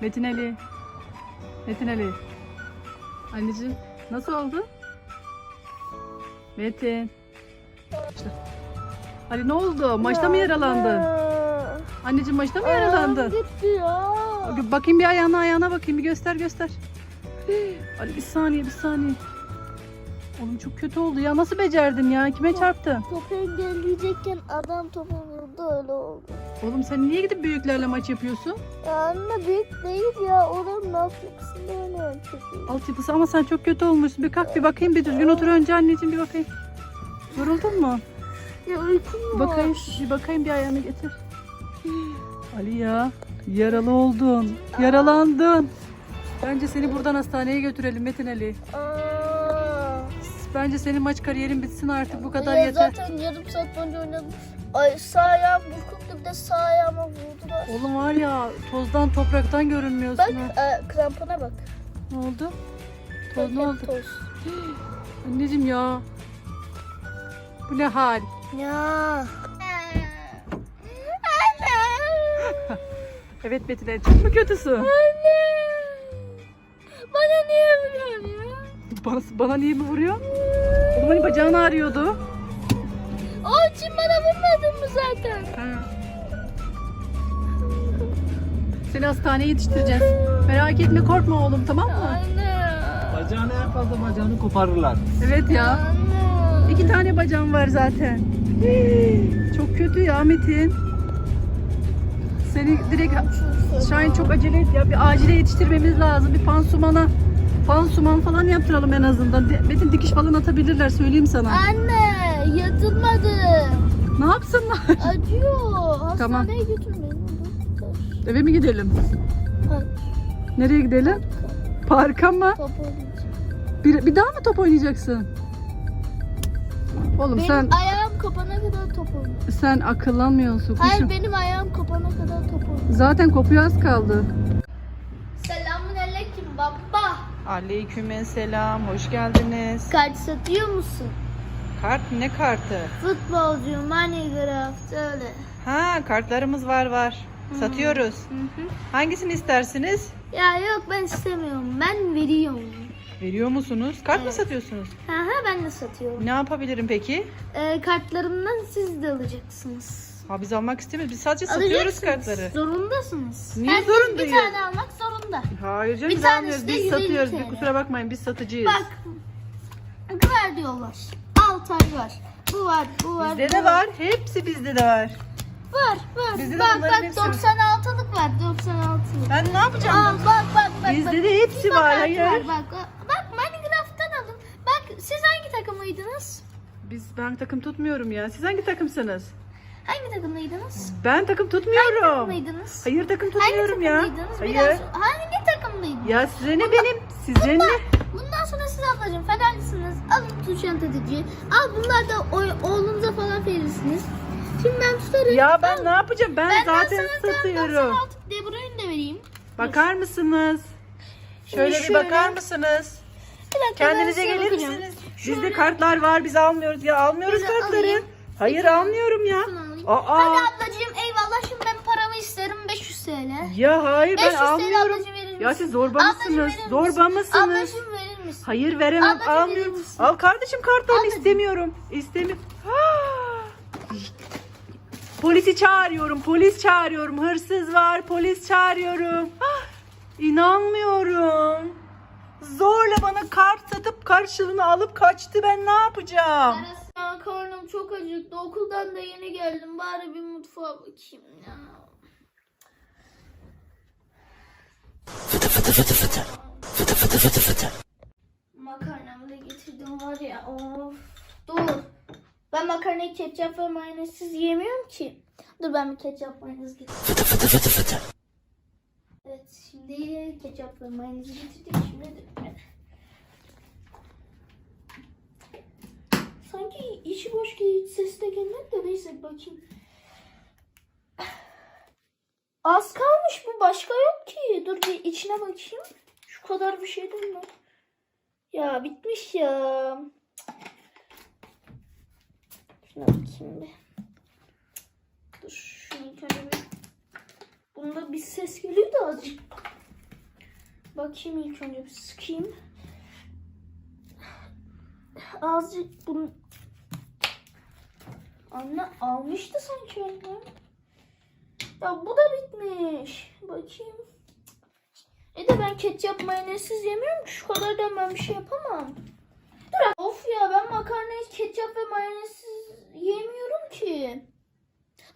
Metin Ali. Metin Ali. Anneciğim nasıl oldu? Metin. İşte. Ali ne oldu? Maçta mı yaralandın? Anneciğim maçta mı yaralandın? Gitti ya. Bakayım bir ayağına ayağına bakayım bir göster göster. Ali bir saniye bir saniye. Oğlum çok kötü oldu ya nasıl becerdin ya kime çarptın? Topu engelleyecekken adam topu vurdu öyle oldu. Oğlum sen niye gidip büyüklerle maç yapıyorsun? Ya anne büyük değil ya. Oranın altyapısında oynayan çocuğu. Altyapısı ama sen çok kötü olmuşsun. Bir kalk bir bakayım bir düzgün otur önce anneciğim bir bakayım. Yoruldun mu? Ya uykum var. Bakayım bir bakayım bir ayağını getir. Ali ya yaralı oldun. Yaralandın. Bence seni buradan hastaneye götürelim Metin Ali. Aa. Bence senin maç kariyerin bitsin artık bu kadar ya yeter. Zaten yarım saat boyunca oynadım. Ay sağ ayağım burkuldu bir de sağ ayağıma vurdular. Oğlum var ya tozdan topraktan görünmüyorsun. Bak ha. e, krampona bak. Ne oldu? Bak, Toz ne hep oldu? Toz. Anneciğim ya. Bu ne hal? Ya. Evet Metin Ali çok mu kötüsün? Anne. Bana niye vuruyorsun ya? Bana, bana niye mi vuruyor? Hani bacağın ağrıyordu. O için bana vurmadın mı zaten? Ha. Seni hastaneye yetiştireceğiz. Merak etme korkma oğlum tamam mı? Anne. Bacağını en fazla bacağını koparırlar. Evet ya. Anne. İki tane bacağım var zaten. Çok kötü ya Metin. Seni direkt Şahin çok acele et ya. Bir acile yetiştirmemiz lazım. Bir pansumana. Pansuman falan yaptıralım en azından. De- Metin dikiş falan atabilirler söyleyeyim sana. Anne yatılmadı. Ne yapsınlar? Acıyor. Hastaneye Tamam. götür beni. Eve mi gidelim? Bak, Nereye gidelim? Parka mı? top oynayacağım. Bir, bir daha mı top oynayacaksın? Oğlum Benim sen ayağım kopana kadar top oynayacağım. sen akıllanmıyorsun Hayır kuşum. benim ayağım kopana kadar top oynayacağım. Zaten kopuyor az kaldı. Aleyküm selam. Hoş geldiniz. Kart satıyor musun? Kart ne kartı? Futbolcu, Minecraft öyle. Ha kartlarımız var var. Satıyoruz. Hı hı. Hangisini istersiniz? Ya yok ben istemiyorum. Ben veriyorum. Veriyor musunuz? Kart mı Evet. satıyorsunuz? Ha ha ben de satıyorum. Ne yapabilirim peki? Ee, kartlarımdan siz de alacaksınız. Ha biz almak istemiyoruz. Biz sadece satıyoruz kartları. Zorundasınız. Niye Herkes zorundayız? bir tane almak zorunda. Hayır canım Bir biz almıyoruz. Biz 150 satıyoruz. Bir kusura bakmayın biz satıcıyız. Bak. Var diyorlar. 6 ay var. Bu var, bu var. Bizde bu de var. Hepsi bizde de var. Var, var. Bizde de bak bak hepsi var. 96'lık var, 96'lık. Ben ne yapacağım? Aa bak bak bak. Bizde bak. de hepsi var, hayır. Var, bak, bak Minecraft'tan alın. Bak siz hangi takımlıydınız? Biz ben takım tutmuyorum ya. Siz hangi takımsınız? Hangi takımlıydınız? Ben takım Hangi tutmuyorum. takımlıydınız? Hayır takım Hangi tutmuyorum ya. takımlıydınız? Hayır. Biraz hangi takımlıydınız? Ya size ne benim? Size ne? Bundan sonra siz ablacığım fenerlisiniz. Alın tuşan tetici. Al bunlar da oğlunuza falan verirsiniz. Şimdi ben tutarım. Ya ben ne yapacağım? Ben, Ben zaten sana satıyorum. 96 De Bruyne de vereyim. Bakar mısınız? Şöyle bir Şöyle. bakar mısınız? Bir dakika, Kendinize ben size gelir misiniz? Bizde kartlar var biz almıyoruz ya almıyoruz Şöyle kartları. alayım. Hayır almıyorum ya. Alayım. Aa. Hadi ablacığım eyvallah şimdi ben paramı isterim 500 TL. Ya hayır 500 ben TL almıyorum. ablacığım verir misin? Ya siz zorba Ablacığım mısınız? verir Zorba mısınız? Ablacığım verir misin? Hayır veremem Ablacığım verir almıyorum. misin? Al kardeşim kartlarını Ablacığım. istemiyorum. İstemiyorum. Polisi çağırıyorum. Polis çağırıyorum. Hırsız var. Polis çağırıyorum. Ah, İnanmıyorum. Zorla bana kart satıp karşılığını alıp kaçtı. Ben ne yapacağım? Ya karnım çok acıktı. Okuldan da yeni geldim. Bari bir mutfağa bakayım ya. Makarnamı da getirdim var ya. Of. Dur. Ben makarnayı ketçap ve mayonezsiz yemiyorum ki. Dur ben bir ketçap mayonez getireyim. Evet şimdi ketçap ve mayonezi getirdik. Şimdi ses de gelmedi de neyse bakayım. Az kalmış bu başka yok ki. Dur bir içine bakayım. Şu kadar bir şey değil mi? Ya bitmiş ya. Şuna bakayım bir. Dur şunu önce bir. Bunda bir ses geliyor da azıcık. Bakayım ilk önce bir sıkayım. Azıcık bunu... Anne almıştı sanki anne. Ya bu da bitmiş. Bakayım. E de ben ketçap mayonezsiz yemiyorum ki. Şu kadar da ben bir şey yapamam. Dur of ya ben makarnayı ketçap ve mayonezsiz yemiyorum ki.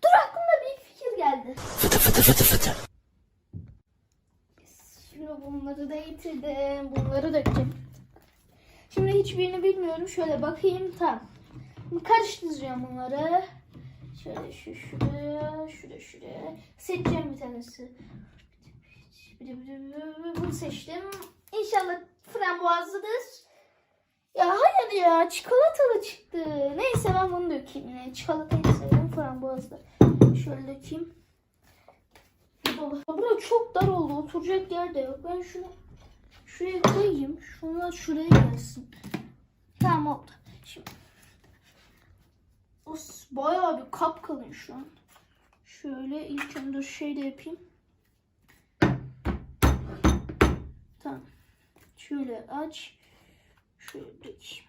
Dur aklıma bir fikir geldi. Şimdi bunları da getirdim. Bunları dökeceğim. Şimdi hiçbirini bilmiyorum. Şöyle bakayım. Tamam. Karıştıracağım bunları. Şöyle şu şuraya, şuraya şuraya. Seçeceğim bir tanesi. Bunu seçtim. İnşallah frambuazlıdır. Ya hayır ya çikolatalı çıktı. Neyse ben bunu dökeyim yine. Çikolatayı seviyorum frambuazlı. Şöyle dökeyim. Bura çok dar oldu. Oturacak yer de yok. Ben şunu şuraya koyayım. Şunlar şuraya gelsin. Tamam oldu. Şimdi o s- bayağı bir kap kalın şu an. Şöyle ilk önce şey de yapayım. Tamam. Şöyle aç. Şöyle dökeyim.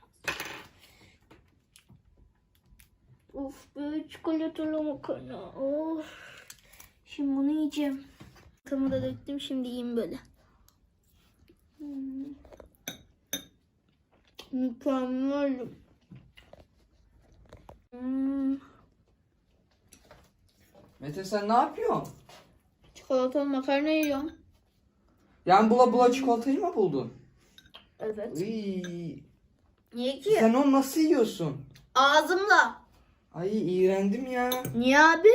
Of be çikolatalı makarna. Of. Şimdi bunu yiyeceğim. Tamı da döktüm. Şimdi yiyeyim böyle. Hmm. Mükemmel. Hmm. Mete sen ne yapıyorsun? Çikolatalı makarna yiyorum. Yani bula bula çikolatayı mı buldun? Evet. Iy, Niye ki? sen onu nasıl yiyorsun? Ağzımla. Ay iğrendim ya. Niye abi?